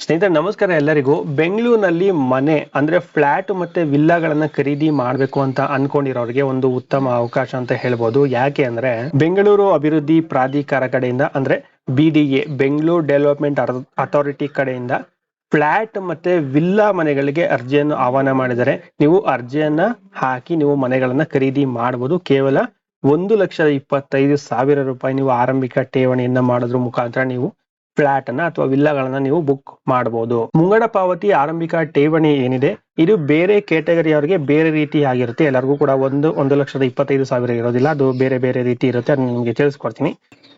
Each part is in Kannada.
ಸ್ನೇಹಿತರೆ, ನಮಸ್ಕಾರ ಎಲ್ಲರಿಗೂ. ಬೆಂಗಳೂರಿನಲ್ಲಿ ಮನೆ, ಅಂದ್ರೆ ಫ್ಲಾಟ್ ಮತ್ತೆ ವಿಲ್ಲಾಗಳನ್ನ ಖರೀದಿ ಮಾಡಬೇಕು ಅಂತ ಅನ್ಕೊಂಡಿರೋರಿಗೆ ಒಂದು ಉತ್ತಮ ಅವಕಾಶ ಅಂತ ಹೇಳ್ಬೋದು. ಯಾಕೆ ಅಂದ್ರೆ, ಬೆಂಗಳೂರು ಅಭಿವೃದ್ಧಿ ಪ್ರಾಧಿಕಾರ ಕಡೆಯಿಂದ, ಅಂದ್ರೆ B D Bengaluru development authority ಕಡೆಯಿಂದ ಫ್ಲಾಟ್ ಮತ್ತೆ ವಿಲ್ಲಾ ಮನೆಗಳಿಗೆ ಅರ್ಜಿಯನ್ನು ಆಹ್ವಾನ ಮಾಡಿದರೆ ನೀವು ಅರ್ಜಿಯನ್ನ ಹಾಕಿ ನೀವು ಮನೆಗಳನ್ನ ಖರೀದಿ ಮಾಡಬಹುದು ಕೇವಲ ಒಂದು ಲಕ್ಷದ ಇಪ್ಪತ್ತೈದು ಸಾವಿರ ರೂಪಾಯಿ ನೀವು ಆರಂಭಿಕ ಠೇವಣಿಯನ್ನ ಮಾಡೋದ್ರ ಮುಖಾಂತರ ನೀವು ಫ್ಲಾಟ್ ಅನ್ನ ಅಥವಾ ವಿಲ್ಲಾಗಳನ್ನ ನೀವು ಬುಕ್ ಮಾಡಬಹುದು ಮುಂಗಡ ಪಾವತಿ ಆರಂಭಿಕ ಠೇವಣಿ ಏನಿದೆ? ಇದು ಬೇರೆ ಕ್ಯಾಟಗರಿ ಅವರಿಗೆ ಬೇರೆ ರೀತಿ ಆಗಿರುತ್ತೆ. ಎಲ್ಲರಿಗೂ ಕೂಡ ಒಂದು ಒಂದು ಲಕ್ಷದ ಇಪ್ಪತ್ತೈದು ಸಾವಿರ ಇರೋದಿಲ್ಲ. ಅದು ಬೇರೆ ಬೇರೆ ರೀತಿ ಇರುತ್ತೆ. ಅದನ್ನ ನಿಮಗೆ ತಿಳಿಸ್ಕೊಡ್ತೀನಿ.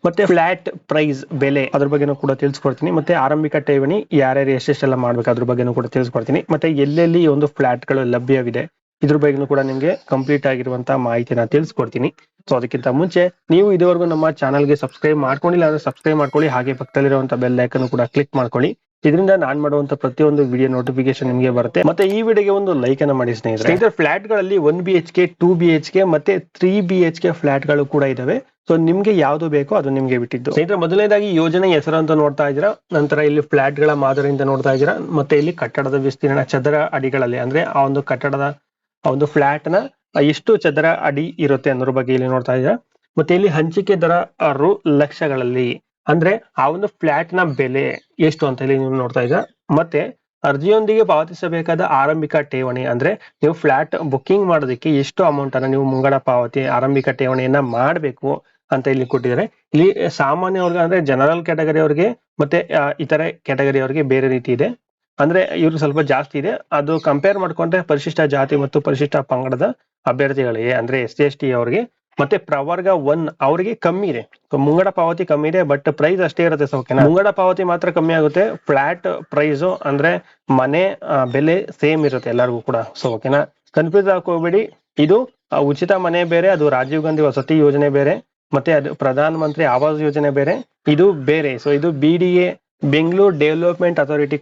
ಮತ್ತೆ ಫ್ಲಾಟ್ ಪ್ರೈಸ್ ಬೆಲೆ ಅದ್ರ ಬಗ್ಗೆನೂ ಕೂಡ ತಿಳಿಸ್ಕೊಡ್ತೀನಿ. ಮತ್ತೆ ಆರಂಭಿಕ ಠೇವಣಿ ಯಾರ್ಯಾರು ಎಷ್ಟೆಷ್ಟೆಲ್ಲ ಮಾಡ್ಬೇಕು ಅದ್ರ ಬಗ್ಗೆನೂ ಕೂಡ ತಿಳಿಸ್ಕೊಡ್ತೀನಿ. ಮತ್ತೆ ಎಲ್ಲೆಲ್ಲಿ ಒಂದು ಫ್ಲಾಟ್ಗಳು ಲಭ್ಯವಿದೆ? ಇದ್ರ ಬಗ್ಗೆನೂ ಕೂಡ ನಿಮ್ಗೆ ಕಂಪ್ಲೀಟ್ ಆಗಿರುವಂತಹ ಮಾಹಿತಿನ ತಿಳಿಸ್ಕೊಡ್ತೀನಿ. ಸೊ ಅದಕ್ಕಿಂತ ಮುಂಚೆ ನೀವು ಇದುವರೆಗೂ ನಮ್ಮ ಚಾನಲ್ಗೆ ಸಬ್ಸ್ಕ್ರೈಬ್ ಮಾಡ್ಕೊಂಡಿಲ್ಲ ಅಂದ್ರೆ ಸಬ್ಸ್ಕ್ರೈಬ್ ಮಾಡ್ಕೊಳ್ಳಿ. ಹಾಗೆ ಪಕ್ಕದಲ್ಲಿರುವಂತ ಬೆಲ್ ಐಕನ್ ಕೂಡ ಕ್ಲಿಕ್ ಮಾಡ್ಕೊಳ್ಳಿ. ಇದರಿಂದ ನಾನ್ ಮಾಡುವಂತ ಪ್ರತಿಯೊಂದು ವಿಡಿಯೋ ನೋಟಿಫಿಕೇಶನ್ ನಿಮಗೆ ಬರುತ್ತೆ. ಮತ್ತೆ ಈ ವಿಡಿಯೋಗೆ ಒಂದು ಲೈಕ್ ಅನ್ನ ಮಾಡಿ ಸ್ನೇಹಿತರೆ. ಇದ್ರ ಫ್ಲಾಟ್ಗಳಲ್ಲಿ one B H K two B H K ಮತ್ತೆ ತ್ರೀ ಬಿ ಎಚ್ ಕೆ ಫ್ಲಾಟ್ಗಳು ಕೂಡ ಇದಾವೆ. ಸೊ ನಿಮ್ಗೆ ಯಾವ್ದು ಬೇಕೋ ಅದು ನಿಮ್ಗೆ ಬಿಟ್ಟಿದ್ದು. ಸ್ನೇಹಿತರೆ, ಮೊದಲನೇದಾಗಿ ಯೋಜನೆ ಹೆಸರು ಅಂತ ನೋಡ್ತಾ ಇದ್ದೀರಾ? ನಂತರ ಇಲ್ಲಿ ಫ್ಲಾಟ್ಗಳ ಮಾದರಿಯಿಂದ ನೋಡ್ತಾ ಇದ್ದೀರಾ? ಮತ್ತೆ ಇಲ್ಲಿ ಕಟ್ಟಡದ ವಿಸ್ತೀರ್ಣ ಚದರ ಅಡಿಗಳಲ್ಲಿ, ಅಂದ್ರೆ ಆ ಒಂದು ಕಟ್ಟಡದ ಒಂದು ಫ್ಲಾಟ್ನ ಎಷ್ಟು ಚದರ ಅಡಿ ಇರುತ್ತೆ ಅನ್ನೋದ್ರ ಬಗ್ಗೆ ಇಲ್ಲಿ ನೋಡ್ತಾ ಇದ್ದೀರಾ. ಮತ್ತೆ ಇಲ್ಲಿ ಹಂಚಿಕೆ ದರ ಆ, ರು ಲಕ್ಷಗಳಲ್ಲಿ. ಅಂದ್ರೆ ಆ ಒಂದು ಫ್ಲಾಟ್ನ ಬೆಲೆ ಎಷ್ಟು ಅಂತ ಇಲ್ಲಿ ನೀವು ನೋಡ್ತಾ ಇದ್ದೀರಾ. ಮತ್ತೆ ಅರ್ಜಿಯೊಂದಿಗೆ ಪಾವತಿಸಬೇಕಾದ ಆರಂಭಿಕ ಠೇವಣಿ ಅಂದ್ರೆ ನೀವು ಫ್ಲಾಟ್ ಬುಕ್ಕಿಂಗ್ ಮಾಡೋದಕ್ಕೆ ಎಷ್ಟು ಅಮೌಂಟ್ ಅನ್ನ ನೀವು ಮುಂಗಡ ಪಾವತಿ ಆರಂಭಿಕ ಠೇವಣಿಯನ್ನ ಮಾಡಬೇಕು ಅಂತ ಇಲ್ಲಿ ಕೊಟ್ಟಿದ್ದಾರೆ. ಇಲ್ಲಿ ಸಾಮಾನ್ಯವರ್ಗ ಅಂದ್ರೆ ಜನರಲ್ ಕ್ಯಾಟಗರಿ ಅವರಿಗೆ ಮತ್ತೆ ಆ, ಇತರೆ ಕ್ಯಾಟಗರಿ ಅವರಿಗೆ ಬೇರೆ ರೀತಿ ಇದೆ. ಅಂದ್ರೆ ಇವ್ರು ಸ್ವಲ್ಪ ಜಾಸ್ತಿ ಇದೆ. ಅದು ಕಂಪೇರ್ ಮಾಡ್ಕೊಂಡ್ರೆ ಪರಿಶಿಷ್ಟ ಜಾತಿ ಮತ್ತು ಪರಿಶಿಷ್ಟ ಪಂಗಡದ ಅಭ್ಯರ್ಥಿಗಳಿಗೆ ಅಂದ್ರೆ ಎಸ್ ಸಿ ಎಸ್ ಟಿ ಅವರಿಗೆ ಮತ್ತೆ ಪ್ರವರ್ಗ ಒನ್ ಅವರಿಗೆ ಕಮ್ಮಿ ಇದೆ. ಮುಂಗಡ ಪಾವತಿ ಕಮ್ಮಿ ಇದೆ ಬಟ್ ಪ್ರೈಸ್ ಅಷ್ಟೇ ಇರುತ್ತೆ ಸೌಖ್ಯ. ಓಕೆನಾ ಮುಂಗಡ ಪಾವತಿ ಮಾತ್ರ ಕಮ್ಮಿ ಆಗುತ್ತೆ. ಫ್ಲಾಟ್ ಪ್ರೈಸ್ ಅಂದ್ರೆ ಮನೆ ಬೆಲೆ ಸೇಮ್ ಇರುತ್ತೆ ಎಲ್ಲರಿಗೂ ಕೂಡ ಸೊ ಓಕೆನಾ ಕನ್ಫ್ಯೂಸ್ ಹಾಕೋಬೇಡಿ ಇದು ಉಚಿತ ಮನೆ ಬೇರೆ ಅದು ರಾಜೀವ್ ಗಾಂಧಿ ವಸತಿ ಯೋಜನೆ ಬೇರೆ ಮತ್ತೆ ಅದು ಪ್ರಧಾನ ಮಂತ್ರಿ ಆವಾಸ್ ಯೋಜನೆ ಬೇರೆ ಇದು ಬೇರೆ. ಸೊ ಇದು B D A Bengaluru development authority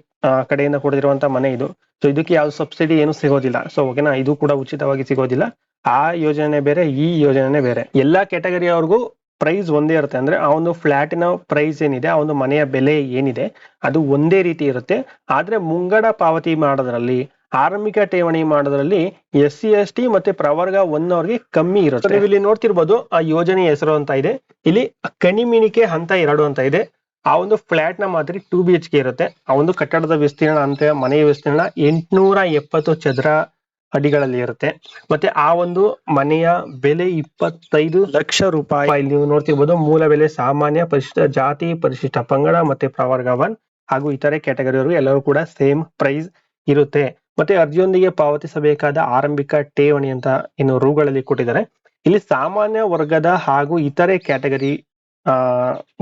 ಕಡೆಯಿಂದ ಕೊಡದಿರುವಂತ ಮನೆ ಇದು. ಸೊ ಇದಕ್ಕೆ ಯಾವ ಸಬ್ಸಿಡಿ ಏನು ಸಿಗೋದಿಲ್ಲ. ಸೊ ಓಕೆನಾ ಇದು ಕೂಡ ಉಚಿತವಾಗಿ ಸಿಗೋದಿಲ್ಲ. ಆ ಯೋಜನೆ ಬೇರೆ, ಈ ಯೋಜನೆ ಬೇರೆ. ಎಲ್ಲಾ ಕ್ಯಾಟಗರಿ ಅವ್ರಿಗೂ ಪ್ರೈಸ್ ಒಂದೇ ಇರುತ್ತೆ. ಅಂದ್ರೆ, ಆ ಒಂದು ಫ್ಲಾಟಿನ ಪ್ರೈಸ್ ಏನಿದೆ, ಆ ಒಂದು ಮನೆಯ ಬೆಲೆ ಏನಿದೆ, ಅದು ಒಂದೇ ರೀತಿ ಇರುತ್ತೆ. ಆದ್ರೆ, ಮುಂಗಡ ಪಾವತಿ ಮಾಡೋದ್ರಲ್ಲಿ, ಆರಂಭಿಕ ಠೇವಣಿ ಮಾಡೋದ್ರಲ್ಲಿ ಎಸ್ ಸಿ ಎಸ್ ಟಿ ಮತ್ತೆ ಪ್ರವರ್ಗ ಒನ್ ಅವ್ರಿಗೆ ಕಮ್ಮಿ ಇರುತ್ತೆ. ನೀವು ಇಲ್ಲಿ ನೋಡ್ತಿರ್ಬೋದು, ಆ ಯೋಜನೆ ಹೆಸರು ಅಂತ ಇದೆ. ಇಲ್ಲಿ ಕಣಿಮಿಣಿಕೆ ಹಂತ ಎರಡು ಅಂತ ಇದೆ. ಆ ಒಂದು ಫ್ಲಾಟ್ನ ಮಾದರಿ ಟೂ ಬಿ ಎಚ್ ಕೆ ಇರುತ್ತೆ. ಆ ಒಂದು ಕಟ್ಟಡದ ವಿಸ್ತೀರ್ಣ ಅಂತ ಮನೆಯ ವಿಸ್ತೀರ್ಣ ಎಂಟುನೂರ ಎಪ್ಪತ್ತು ಚದರ ಅಡಿಗಳಲ್ಲಿ ಇರುತ್ತೆ. ಮತ್ತೆ ಆ ಒಂದು ಮನೆಯ ಬೆಲೆ ಇಪ್ಪತ್ತೈದು ಲಕ್ಷ ರೂಪಾಯಿ. ಇಲ್ಲಿ ನೀವು ನೋಡ್ತಿರ್ಬೋದು, ಮೂಲ ಬೆಲೆ ಸಾಮಾನ್ಯ ಪರಿಶಿಷ್ಟ, ಜಾತಿ ಪರಿಶಿಷ್ಟ, ಪಂಗಡ ಮತ್ತೆ ಪ್ರವರ್ಗ ಒನ್ ಹಾಗೂ ಇತರೆ ಕ್ಯಾಟಗರಿಯವರು ಎಲ್ಲರೂ ಕೂಡ ಸೇಮ್ ಪ್ರೈಸ್ ಇರುತ್ತೆ. ಮತ್ತೆ ಅರ್ಜಿಯೊಂದಿಗೆ ಪಾವತಿಸಬೇಕಾದ ಆರಂಭಿಕ ಠೇವಣಿ ಅಂತ ಇನ್ನು ರೂಗಳಲ್ಲಿ ಕೊಟ್ಟಿದ್ದಾರೆ. ಇಲ್ಲಿ ಸಾಮಾನ್ಯ ವರ್ಗದ ಹಾಗೂ ಇತರೆ ಕ್ಯಾಟಗರಿ, ಆ,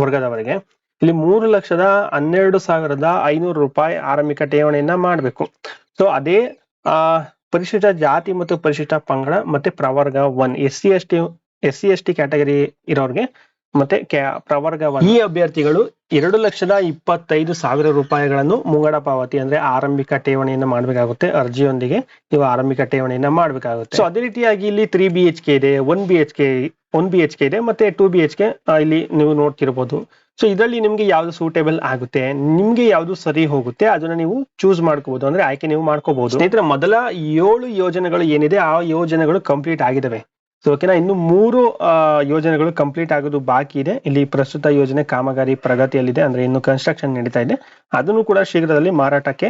ವರ್ಗದವರಿಗೆ ಇಲ್ಲಿ ಮೂರು ಲಕ್ಷದ ಹನ್ನೆರಡು ಸಾವಿರದ ಐನೂರು ರೂಪಾಯಿ ಆರಂಭಿಕ ಠೇವಣಿಯನ್ನ ಮಾಡಬೇಕು. ಸೊ ಅದೇ, ಆ, ಪರಿಶಿಷ್ಟ ಜಾತಿ ಮತ್ತು ಪರಿಶಿಷ್ಟ ಪಂಗಡ ಮತ್ತೆ ಪ್ರವರ್ಗ one, S C S T, S C S T category ಇರೋರ್ಗೆ ಮತ್ತೆ ಪ್ರವರ್ಗ ಒನ್. ಈ ಅಭ್ಯರ್ಥಿಗಳು ಎರಡು ಲಕ್ಷದ ಇಪ್ಪತ್ತೈದು ಸಾವಿರ ರೂಪಾಯಿಗಳನ್ನು ಮುಂಗಡ ಪಾವತಿ ಅಂದ್ರೆ ಆರಂಭಿಕ ಠೇವಣಿಯನ್ನ ಮಾಡಬೇಕಾಗುತ್ತೆ. ಅರ್ಜಿಯೊಂದಿಗೆ ನೀವು ಆರಂಭಿಕ ಠೇವಣಿಯನ್ನ ಮಾಡಬೇಕಾಗುತ್ತೆ. ಸೊ ಅದೇ ರೀತಿಯಾಗಿ ಇಲ್ಲಿ ತ್ರೀ ಬಿ ಇದೆ one B H K one B H K ಇದೆ ಮತ್ತೆ ಟೂ ಬಿ ಎಚ್ ಕೆ ಇಲ್ಲಿ ನೀವು ನೋಡ್ತಿರ್ಬೋದು. ಸೊ ಇದರಲ್ಲಿ ನಿಮ್ಗೆ ಯಾವ್ದು ಸೂಟೇಬಲ್ ಆಗುತ್ತೆ, ನಿಮ್ಗೆ ಯಾವ್ದು ಸರಿ ಹೋಗುತ್ತೆ, ಅದನ್ನ ನೀವು ಚೂಸ್ ಮಾಡ್ಕೋಬಹುದು ಅಂದ್ರೆ ಆಯ್ಕೆ ನೀವು ಮಾಡ್ಕೋಬಹುದು ಸ್ನೇಹಿತರೆ, ಮೊದಲ ಏಳು ಯೋಜನೆಗಳು ಏನಿದೆ, ಆ ಯೋಜನೆಗಳು ಕಂಪ್ಲೀಟ್ ಆಗಿದವೆ. ಸೊ ಓಕೆನಾ ಇನ್ನು ಮೂರು ಯೋಜನೆಗಳು ಕಂಪ್ಲೀಟ್ ಆಗೋದು ಬಾಕಿ ಇದೆ. ಇಲ್ಲಿ ಪ್ರಸ್ತುತ ಯೋಜನೆ ಕಾಮಗಾರಿ ಪ್ರಗತಿಯಲ್ಲಿದೆ. ಅಂದ್ರೆ ಇನ್ನು ಕನ್ಸ್ಟ್ರಕ್ಷನ್ ನಡೀತಾ ಇದೆ. ಅದನ್ನು ಕೂಡ ಶೀಘ್ರದಲ್ಲಿ ಮಾರಾಟಕ್ಕೆ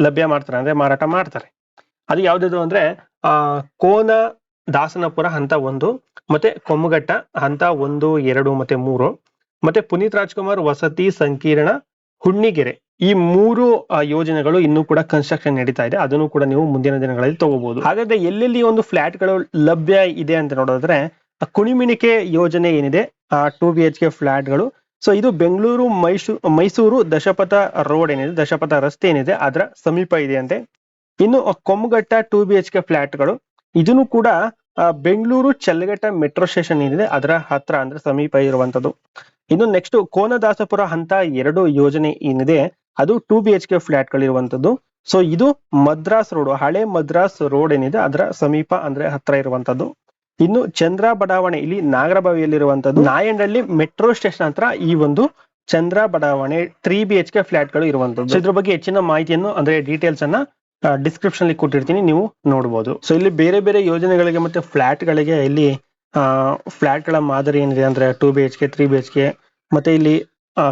ಲಭ್ಯ ಮಾಡ್ತಾರೆ. ಅಂದ್ರೆ ಮಾರಾಟ ಮಾಡ್ತಾರೆ. ಅದು ಯಾವ್ದು ಅಂದ್ರೆ, ಆ, ಕೋನ ದಾಸನಪುರ ಹಂತ ಒಂದು, ಮತ್ತೆ ಕೊಮ್ಮಘಟ್ಟ ಹಂತ ಒಂದು, ಎರಡು, ಮತ್ತೆ ಮೂರು, ಮತ್ತೆ ಪುನೀತ್ ರಾಜ್ಕುಮಾರ್, ವಸತಿ, ಸಂಕೀರ್ಣ, ಹುಣ್ಣಿಗೆರೆ ಈ ಮೂರು ಯೋಜನೆಗಳು ಇನ್ನೂ ಕೂಡ ಕನ್ಸ್ಟ್ರಕ್ಷನ್ ನಡೀತಾ ಇದೆ. ಅದನ್ನು ಕೂಡ ನೀವು ಮುಂದಿನ ದಿನಗಳಲ್ಲಿ ತಗೋಬಹುದು ಹಾಗಾದ್ರೆ ಎಲ್ಲೆಲ್ಲಿ ಒಂದು ಫ್ಲಾಟ್ಗಳು ಲಭ್ಯ ಇದೆ ಅಂತ ನೋಡೋದ್ರೆ ಕುಣಿಮಿಣಿಕೆ ಯೋಜನೆ ಏನಿದೆ, ಆ ಟು ಬಿ ಎಚ್ ಕೆ ಫ್ಲಾಟ್ಗಳು ಸೊ ಇದು ಬೆಂಗಳೂರು ಮೈಸೂರು ಮೈಸೂರು ದಶಪಥ ರೋಡ್ ಏನಿದೆ, ದಶಪಥ ರಸ್ತೆ ಏನಿದೆ, ಅದರ ಸಮೀಪ ಇದೆ ಅಂತೆ. ಇನ್ನು Kommaghatta two B H K ಫ್ಲಾಟ್ಗಳು ಇದನ್ನು ಕೂಡ ಬೆಂಗಳೂರು ಚಲ್ಲಗಟ್ಟ ಮೆಟ್ರೋ ಸ್ಟೇಷನ್ ಏನಿದೆ ಅದರ ಹತ್ರ ಅಂದ್ರೆ ಸಮೀಪ ಇರುವಂತದ್ದು ಇನ್ನು ನೆಕ್ಸ್ಟ್ ಕೋನದಾಸಪುರ ಹಂತ ಎರಡು ಯೋಜನೆ ಏನಿದೆ ಅದು two B H K flat ಗಳಿರುವಂತದ್ದು so ಇದು ಮದ್ರಾಸ್ ರೋಡ್ ಹಳೆ ಮದ್ರಾಸ್ ರೋಡ್ ಏನಿದೆ ಅದರ ಸಮೀಪ ಅಂದ್ರೆ ಹತ್ರ ಇರುವಂತದ್ದು ಇನ್ನು ಚಂದ್ರ ಬಡಾವಣೆ ಇಲ್ಲಿ ನಾಗರಬಾವಿಯಲ್ಲಿರುವಂತದ್ದು ನಾಯಂಡಹಳ್ಳಿ ಮೆಟ್ರೋ ಸ್ಟೇಷನ್ ಹತ್ರ ಈ ಒಂದು ಚಂದ್ರ ಬಡಾವಣೆ ತ್ರೀ ಬಿ ಎಚ್ ಕೆ ಫ್ಲಾಟ್ಗಳು ಇರುವಂತದ್ದು So, ಇದ್ರ ಬಗ್ಗೆ ಹೆಚ್ಚಿನ ಮಾಹಿತಿಯನ್ನು ಅಂದ್ರೆ ಡೀಟೇಲ್ಸ್ ಅನ್ನ ಡಿಸ್ಕ್ರಿಪ್ಷನ್ ಅಲ್ಲಿ ಕೊಟ್ಟಿರ್ತೀನಿ, ನೀವು ನೋಡಬಹುದು ಸೊ ಇಲ್ಲಿ ಬೇರೆ ಬೇರೆ ಯೋಜನೆಗಳಿಗೆ ಮತ್ತೆ ಫ್ಲಾಟ್ ಗಳಿಗೆ ಇಲ್ಲಿ ಫ್ಲಾಟ್ಗಳ ಮಾದರಿ ಏನಿದೆ ಅಂದ್ರೆ two B H K three B H K ಮತ್ತೆ ಇಲ್ಲಿ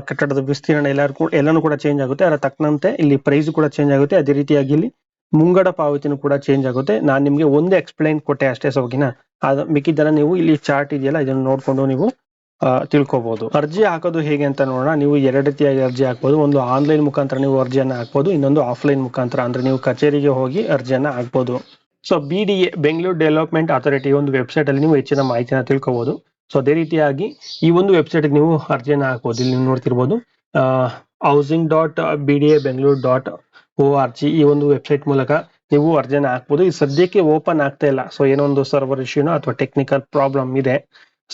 ಕಟ್ಟಡದ ವಿಸ್ತೀರ್ಣ ಎಲ್ಲರೂ ಕೂಡ, ಎಲ್ಲಾನು ಕೂಡ ಚೇಂಜ್ ಆಗುತ್ತೆ. ಅದರ ತಕ್ಕಂತೆ ಇಲ್ಲಿ ಪ್ರೈಸ್ ಕೂಡ ಚೇಂಜ್ ಆಗುತ್ತೆ. ಅದೇ ರೀತಿಯಾಗಿ ಇಲ್ಲಿ ಮುಂಗಡ ಪಾವತಿನೂ ಕೂಡ ಚೇಂಜ್ ಆಗುತ್ತೆ. ನಾನು ನಿಮ್ಗೆ ಒಂದೇ ಎಕ್ಸ್ಪ್ಲೈನ್ ಕೊಟ್ಟೆ ಅಷ್ಟೇ ಸೋಗಿನ ಅದು ಮಿಕ್ಕಿದ್ದೆಲ್ಲ ನೀವು ಇಲ್ಲಿ ಚಾರ್ಟ್ ಇದೆಯಲ್ಲ, ಇದನ್ನು ನೋಡ್ಕೊಂಡು ನೀವು ತಿಳ್ಕೊಬಹುದು ಅರ್ಜಿ ಹಾಕೋದು ಹೇಗೆ ಅಂತ ನೋಡೋಣ. ನೀವು ಎರಡು ರೀತಿಯಾಗಿ ಅರ್ಜಿ ಹಾಕ್ಬೋದು. ಒಂದು ಆನ್ಲೈನ್ ಮುಖಾಂತರ ನೀವು ಅರ್ಜಿಯನ್ನ ಹಾಕ್ಬೋದು. ಇನ್ನೊಂದು ಆಫ್ಲೈನ್ ಮುಖಾಂತರ ಅಂದ್ರೆ ನೀವು ಕಚೇರಿಗೆ ಹೋಗಿ ಅರ್ಜಿಯನ್ನ ಹಾಕ್ಬೋದು. So B D Bengaluru development authority ಒಂದು ವೆಬ್ಸೈಟ್ ಅಲ್ಲಿ ನೀವು ಹೆಚ್ಚಿನ ಮಾಹಿತಿಯನ್ನು ತಿಳ್ಕೋಬಹುದು ಸೊ ಅದೇ ರೀತಿಯಾಗಿ ಈ ಒಂದು ವೆಬ್ಸೈಟ್ ನೀವು ಅರ್ಜಿಯನ್ನ ಹಾಕ್ಬೋದು. ಇಲ್ಲಿ ನೀವು ನೋಡ್ತಿರ್ಬೋದು housing dot B D A Bengaluru dot O R G ಈ ಒಂದು ವೆಬ್ಸೈಟ್ ಮೂಲಕ ನೀವು ಅರ್ಜಿಯನ್ನ ಹಾಕ್ಬೋದು. ಈ ಸದ್ಯಕ್ಕೆ ಓಪನ್ ಆಗ್ತಾ ಇಲ್ಲ. ಸೊ ಏನೋ ಒಂದು ಸರ್ವರ್ ಇಶ್ಯೂನೋ ಅಥವಾ ಟೆಕ್ನಿಕಲ್ ಪ್ರಾಬ್ಲಮ್ ಇದೆ.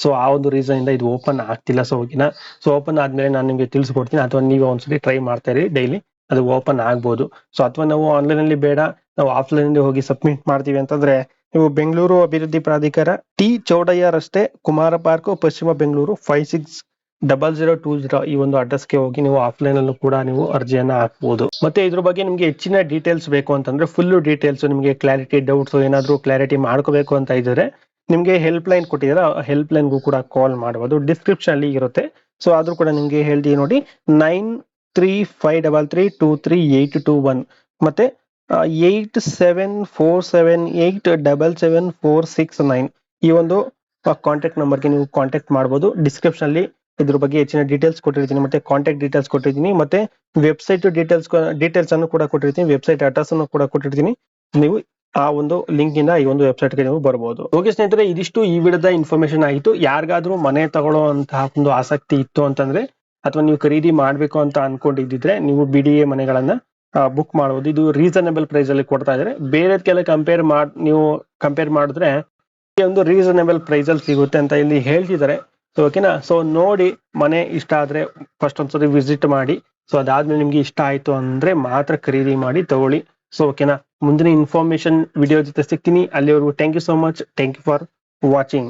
ಸೊ ಆ ಒಂದು ರೀಸನ್ ಇಂದ ಇದು ಓಪನ್ ಆಗ್ತಿಲ್ಲ. ಸೊ ಹೋಗಿನ. ಸೊ ಓಪನ್ ಆದ್ಮೇಲೆ ನಾನು ನಿಮಗೆ ತಿಳಿಸ್ಕೊಡ್ತೀನಿ. ಅಥವಾ ನೀವು ಒಂದ್ಸತಿ ಟ್ರೈ ಮಾಡ್ತಾ ಇರಿ ಡೈಲಿ ಅದು ಓಪನ್ ಆಗ್ಬೋದು. ಸೊ ಅಥವಾ ನಾವು ಆನ್ಲೈನ್ ಅಲ್ಲಿ ಬೇಡ. ನಾವು ಆಫ್ಲೈನ್ ಅಲ್ಲಿ ಹೋಗಿ ಸಬ್ಮಿಟ್ ಮಾಡ್ತೀವಿ ಅಂತಂದ್ರೆ, ನೀವು ಬೆಂಗಳೂರು ಅಭಿವೃದ್ಧಿ ಪ್ರಾಧಿಕಾರ ಟಿ ಚೌಡಯ್ಯ ರಸ್ತೆ ಕುಮಾರ ಪಾರ್ಕ್, ಪಶ್ಚಿಮ Bengaluru five six double zero two zero ಈ ಒಂದು ಅಡ್ರೆಸ್ಗೆ ಹೋಗಿ ನೀವು ಆಫ್ಲೈನ್ ಅಲ್ಲೂ ಕೂಡ ನೀವು ಅರ್ಜಿಯನ್ನ ಹಾಕ್ಬೋದು. ಮತ್ತೆ ಇದ್ರ ಬಗ್ಗೆ ನಿಮ್ಗೆ ಹೆಚ್ಚಿನ ಡೀಟೇಲ್ಸ್ ಬೇಕು ಅಂತಂದ್ರೆ ಫುಲ್ ಡೀಟೇಲ್ಸ್ ನಿಮಗೆ ಕ್ಲಾರಿಟಿ ಡೌಟ್ಸ್ ಏನಾದ್ರು ಕ್ಲಾರಿಟಿ ಮಾಡ್ಕೋಬೇಕು ಅಂತ ಇದ್ರೆ ನಿಮ್ಗೆ ಹೆಲ್ಪ್ ಲೈನ್ ಕೊಟ್ಟಿದ್ದಾರೆ ಹೆಲ್ಪ್ ಲೈನ್ಗೂ ಕೂಡ ಕಾಲ್ ಮಾಡಬಹುದು ಡಿಸ್ಕ್ರಿಪ್ಷನ್ ಅಲ್ಲಿ ಇರುತ್ತೆ. ಸೊ ಆದ್ರೂ ಕೂಡ ನಿಮಗೆ ಹೇಳ್ತೀವಿ ನೋಡಿ nine three five double three two three eight two one ಮತ್ತೆ eight seven four seven eight double seven four six nine ಈ ಒಂದು ಕಾಂಟ್ಯಾಕ್ಟ್ ನಂಬರ್ಗೆ ನೀವು ಕಾಂಟ್ಯಾಕ್ಟ್ ಮಾಡಬಹುದು ಡಿಸ್ಕ್ರಿಪ್ಷನ್ ಅಲ್ಲಿ ಇದ್ರ ಬಗ್ಗೆ ಹೆಚ್ಚಿನ ಡೀಟೇಲ್ಸ್ ಕೊಟ್ಟಿರ್ತೀನಿ. ಮತ್ತೆ ಕಾಂಟ್ಯಾಕ್ಟ್ ಡೀಟೇಲ್ಸ್ ಕೊಟ್ಟಿರ್ತೀನಿ. ಮತ್ತೆ ವೆಬ್ಸೈಟ್ ಡೀಟೇಲ್ಸ್ ಡೀಟೇಲ್ಸ್ ಅನ್ನು ಕೂಡ ಕೊಟ್ಟಿರ್ತೀನಿ. ವೆಬ್ಸೈಟ್ ಅಡ್ರೆಸ್ ಅನ್ನು ಕೂಡ ಕೊಟ್ಟಿರ್ತೀನಿ. ನೀವು ಆ ಒಂದು ಲಿಂಕ್ ಇಂದ ಈ ಒಂದು ವೆಬ್ಸೈಟ್ಗೆ ನೀವು ಬರಬಹುದು ಓಕೆ ಸ್ನೇಹಿತರೆ, ಇದಿಷ್ಟು ಈ ವಿಧದ ಇನ್ಫಾರ್ಮೇಶನ್ ಆಯಿತು. ಯಾರಿಗಾದ್ರೂ ಮನೆ ತಗೊಳ್ಳೋಂತಹ ಒಂದು ಆಸಕ್ತಿ ಇತ್ತು ಅಂತಂದ್ರೆ, ಅಥವಾ ನೀವು ಖರೀದಿ ಮಾಡ್ಬೇಕು ಅಂತ ಅನ್ಕೊಂಡಿದ್ದಿದ್ರೆ, ನೀವು ಬಿ ಡಿ ಎ ಮನೆಗಳನ್ನ ಬುಕ್ ಮಾಡಬಹುದು ಇದು ರೀಸನಬಲ್ ಪ್ರೈಸ್ ಅಲ್ಲಿ ಕೊಡ್ತಾ ಇದ್ದಾರೆ ಬೇರೆದಕ್ಕೆಲ್ಲ ಕಂಪೇರ್ ಮಾಡ್, ನೀವು ಕಂಪೇರ್ ಮಾಡಿದ್ರೆ, ಈ ಒಂದು ರೀಸನಬಲ್ ಪ್ರೈಸ್ ಅಲ್ಲಿ ಸಿಗುತ್ತೆ ಅಂತ ಇಲ್ಲಿ ಹೇಳ್ತಿದ್ದಾರೆ ಸೊ ಓಕೆನಾ ಸೊ ನೋಡಿ, ಮನೆ ಇಷ್ಟ ಆದ್ರೆ ಫಸ್ಟ್ ಒಂದ್ಸರಿ ವಿಸಿಟ್ ಮಾಡಿ. ಸೊ ಅದಾದ್ಮೇಲೆ ನಿಮ್ಗೆ ಇಷ್ಟ ಆಯ್ತು ಅಂದ್ರೆ ಮಾತ್ರ ಖರೀದಿ ಮಾಡಿ ತಗೊಳ್ಳಿ. ಸೊ ಓಕೆನಾ ಮುಂದಿನ ಇನ್ಫಾರ್ಮೇಶನ್ ವಿಡಿಯೋ ಜೊತೆ ಸಿಗ್ತೀನಿ. ಅಲ್ಲಿವರೆಗೂ thank you so much thank you for watching